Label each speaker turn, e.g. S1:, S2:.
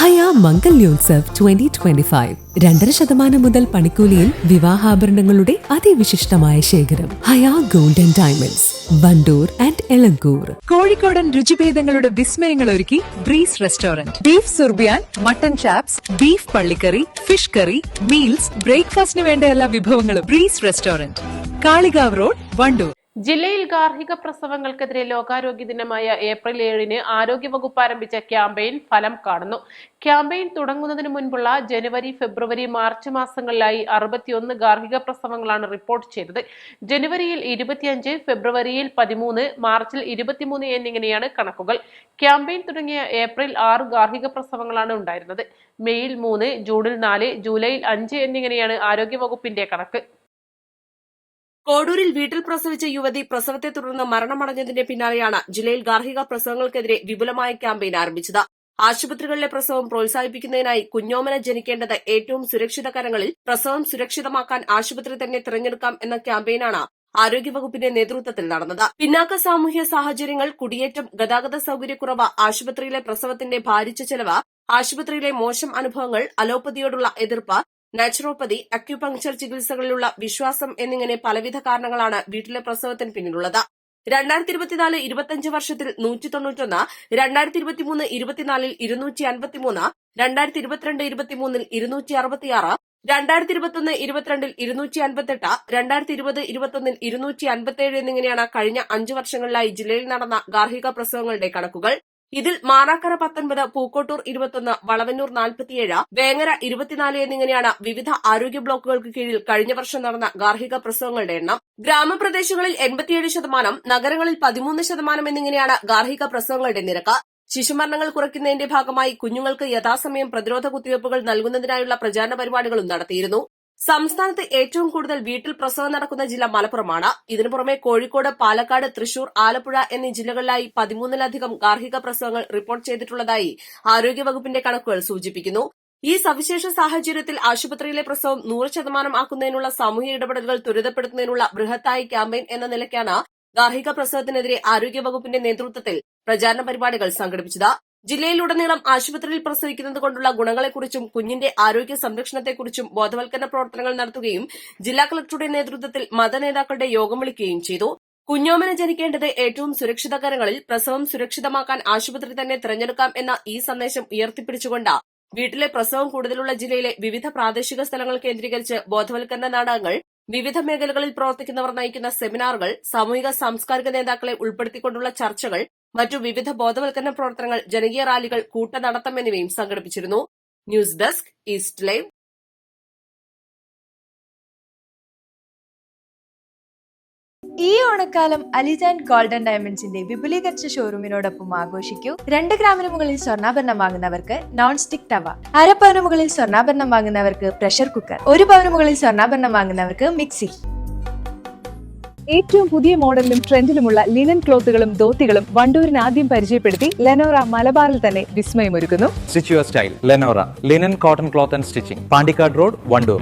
S1: Haya Mangalyotsav twenty twenty five രണ്ടര ശതമാനം മുതൽ പണിക്കൂലിയിൽ വിവാഹാഭരണങ്ങളുടെ അതിവിശിഷ്ടമായ ശേഖരം. Haya golden diamonds Vandoor and Elankur.
S2: കോഴിക്കോടൻ രുചിഭേദങ്ങളുടെ വിസ്മയങ്ങൾ ഒരുക്കി ബ്രീസ് റെസ്റ്റോറന്റ്. ബീഫ് സുർബിയാൻ മട്ടൻ ചാപ്സ് ബീഫ് പള്ളിക്കറി ഫിഷ് കറി മീൽസ് ബ്രേക്ക്ഫാസ്റ്റിന് വേണ്ട എല്ലാ വിഭവങ്ങളും breeze restaurant. Kalikavu road Vandoor.
S3: ജില്ലയിൽ ഗാർഹിക പ്രസവങ്ങൾക്കെതിരെ ലോകാരോഗ്യ ദിനമായ ഏപ്രിൽ ഏഴിന് ആരോഗ്യവകുപ്പ് ആരംഭിച്ച ക്യാമ്പയിൻ ഫലം കാണുന്നു. ക്യാമ്പയിൻ തുടങ്ങുന്നതിന് മുൻപുള്ള ജനുവരി ഫെബ്രുവരി മാർച്ച് മാസങ്ങളിലായി അറുപത്തിയൊന്ന് ഗാർഹിക പ്രസവങ്ങളാണ് റിപ്പോർട്ട് ചെയ്തത്. ജനുവരിയിൽ ഇരുപത്തിയഞ്ച് ഫെബ്രുവരിയിൽ പതിമൂന്ന് മാർച്ചിൽ ഇരുപത്തിമൂന്ന് എന്നിങ്ങനെയാണ് കണക്കുകൾ. ക്യാമ്പയിൻ തുടങ്ങിയ ഏപ്രിൽ ആറ് ഗാർഹിക പ്രസവങ്ങളാണ് ഉണ്ടായിരുന്നത്. മെയ്യിൽ മൂന്ന് ജൂണിൽ നാല് ജൂലൈയിൽ അഞ്ച് എന്നിങ്ങനെയാണ് ആരോഗ്യവകുപ്പിന്റെ കണക്ക്.
S4: കോഡൂരിൽ വീട്ടിൽ പ്രസവിച്ച യുവതി പ്രസവത്തെ തുടർന്ന് മരണമടഞ്ഞതിന്റെ പിന്നാലെയാണ് ജില്ലയിൽ ഗാർഹിക പ്രസവങ്ങൾക്കെതിരെ വിപുലമായ ക്യാമ്പയിൻ ആരംഭിച്ചത്. ആശുപത്രികളിലെ പ്രസവം പ്രോത്സാഹിപ്പിക്കുന്നതിനായി കുഞ്ഞോമന ജനിക്കേണ്ടത് ഏറ്റവും സുരക്ഷിത കരങ്ങളിൽ പ്രസവം സുരക്ഷിതമാക്കാൻ ആശുപത്രി തന്നെ തിരഞ്ഞെടുക്കാം എന്ന ക്യാമ്പയിനാണ് ആരോഗ്യവകുപ്പിന്റെ നേതൃത്വത്തിൽ നടന്നത്. പിന്നാക്ക സാമൂഹ്യ സാഹചര്യങ്ങൾ കുടിയേറ്റം ഗതാഗത സൌകര്യക്കുറവ് ആശുപത്രിയിലെ പ്രസവത്തിന്റെ ഭാരിച്ച ചെലവ് ആശുപത്രിയിലെ മോശം അനുഭവങ്ങൾ അലോപ്പതിയോടുള്ള എതിർപ്പ് നാച്ചുറോപ്പതി അക്യുപങ്ചർ ചികിത്സകളിലുള്ള വിശ്വാസം എന്നിങ്ങനെ പലവിധ കാരണങ്ങളാണ് വീട്ടിലെ പ്രസവത്തിന് പിന്നിലുള്ളത്. രണ്ടായിരത്തി ഇരുപത്തിനാല് ഇരുപത്തിയഞ്ച് വർഷത്തിൽ നൂറ്റി തൊണ്ണൂറ്റൊന്ന് രണ്ടായിരത്തി ഇരുപത്തിമൂന്ന് ഇരുപത്തിനാലിൽ ഇരുന്നൂറ്റി അൻപത്തിമൂന്ന് രണ്ടായിരത്തി ഇരുപത്തിരണ്ട് ഇരുപത്തിമൂന്നിൽ ഇരുന്നൂറ്റി അറുപത്തിയാറ് രണ്ടായിരത്തി ഇരുപത്തൊന്ന് ഇരുപത്തിരണ്ടിൽ ഇരുന്നൂറ്റി അൻപത്തെട്ട് രണ്ടായിരത്തി ഇരുപത് ഇരുപത്തൊന്നിൽ ഇരുന്നൂറ്റി അൻപത്തിയേഴ് എന്നിങ്ങനെയാണ് കഴിഞ്ഞ അഞ്ച് വർഷങ്ങളിലായി ജില്ലയിൽ നടന്ന ഗാർഹിക പ്രസവങ്ങളുടെ കണക്കുകൾ. ഇതിൽ മാറാക്കര പത്തൊൻപത് പൂക്കോട്ടൂർ ഇരുപത്തൊന്ന് വളവന്നൂർ നാൽപ്പത്തിയേഴ് വേങ്ങര ഇരുപത്തിനാല് എന്നിങ്ങനെയാണ് വിവിധ ആരോഗ്യ ബ്ലോക്കുകൾക്ക് കീഴിൽ കഴിഞ്ഞ വർഷം നടന്ന ഗാർഹിക പ്രസവങ്ങളുടെ എണ്ണം. ഗ്രാമപ്രദേശങ്ങളിൽ എൺപത്തിയേഴ് ശതമാനം നഗരങ്ങളിൽ പതിമൂന്ന് ശതമാനം എന്നിങ്ങനെയാണ് ഗാർഹിക പ്രസവങ്ങളുടെ നിരക്ക്. ശിശുമരണങ്ങൾ കുറയ്ക്കുന്നതിന്റെ ഭാഗമായി കുഞ്ഞുങ്ങൾക്ക് യഥാസമയം പ്രതിരോധ കുത്തിവയ്പ്പുകൾ നൽകുന്നതിനായുള്ള പ്രചാരണ പരിപാടികളും നടത്തിയിരുന്നു. സംസ്ഥാനത്ത് ഏറ്റവും കൂടുതൽ വീട്ടിൽ പ്രസവം നടക്കുന്ന ജില്ല മലപ്പുറമാണ്. ഇതിനു പുറമെ കോഴിക്കോട് പാലക്കാട് തൃശൂർ ആലപ്പുഴ എന്നീ ജില്ലകളിലായി പതിമൂന്നിലധികം ഗാർഹിക പ്രസവങ്ങൾ റിപ്പോർട്ട് ചെയ്തിട്ടുള്ളതായി ആരോഗ്യവകുപ്പിന്റെ കണക്കുകൾ സൂചിപ്പിക്കുന്നു. ഈ സവിശേഷ സാഹചര്യത്തിൽ ആശുപത്രിയിലെ പ്രസവം നൂറ് ശതമാനം ആക്കുന്നതിനുള്ള സാമൂഹ്യ ഇടപെടലുകൾ ത്വരിതപ്പെടുത്തുന്നതിനുള്ള ബൃഹത്തായ ക്യാമ്പയിൻ എന്ന നിലയ്ക്കാണ് ഗാർഹിക പ്രസവത്തിനെതിരെ ആരോഗ്യവകുപ്പിന്റെ നേതൃത്വത്തിൽ പ്രചാരണ പരിപാടികൾ സംഘടിപ്പിച്ചത്. ജില്ലയിലുടനീളം ആശുപത്രിയിൽ പ്രസവിക്കുന്നത് കൊണ്ടുള്ള ഗുണങ്ങളെക്കുറിച്ചും കുഞ്ഞിന്റെ ആരോഗ്യ സംരക്ഷണത്തെക്കുറിച്ചും ബോധവൽക്കരണ പ്രവർത്തനങ്ങൾ നടത്തുകയും ജില്ലാ കളക്ടറുടെ നേതൃത്വത്തിൽ മതനേതാക്കളുടെ യോഗം വിളിക്കുകയും ചെയ്തു. കുഞ്ഞോമന ജനിക്കേണ്ടത് ഏറ്റവും സുരക്ഷിതകരങ്ങളിൽ പ്രസവം സുരക്ഷിതമാക്കാൻ ആശുപത്രി തന്നെ തിരഞ്ഞെടുക്കാം എന്ന ഈ സന്ദേശം ഉയർത്തിപ്പിടിച്ചുകൊണ്ട് വീട്ടിലെ പ്രസവം കൂടുതലുള്ള ജില്ലയിലെ വിവിധ പ്രാദേശിക സ്ഥലങ്ങൾ കേന്ദ്രീകരിച്ച് ബോധവൽക്കരണ നാടകങ്ങൾ വിവിധ മേഖലകളിൽ പ്രവർത്തിക്കുന്നവർ നയിക്കുന്ന സെമിനാറുകൾ സാമൂഹിക സാംസ്കാരിക നേതാക്കളെ ഉൾപ്പെടുത്തിക്കൊണ്ടുള്ള ചർച്ചകൾ മറ്റു വിവിധ ബോധവൽക്കരണ പ്രവർത്തനങ്ങൾ ജനകീയ റാലികൾ കൂട്ടനടത്തം എന്നിവയും സംഘടിപ്പിച്ചിരുന്നു. News desk east live.
S5: ഈ ഓണക്കാലം ഗോൾഡൻ വിപുലീകരിച്ച മുകളിൽ വാങ്ങുന്നവർക്ക് തവ മുകളിൽ വാങ്ങുന്നവർക്ക് പ്രഷർ കുക്കർ മുകളിൽ വാങ്ങുന്നവർക്ക് മിക്സി
S2: ഏറ്റവും പുതിയ മോഡലിലും ട്രെൻഡിലുമുള്ള ലിനൻ ക്ലോത്തുകളും ധോത്തികളും വണ്ടൂരിന് ആദ്യം പരിചയപ്പെടുത്തി ലെനോറ മലബാറിൽ തന്നെ വിസ്മയമൊരുക്കുന്നു.
S6: Stitch your style Lenora linen cotton cloth and stitching Pandikkad road Vandoor.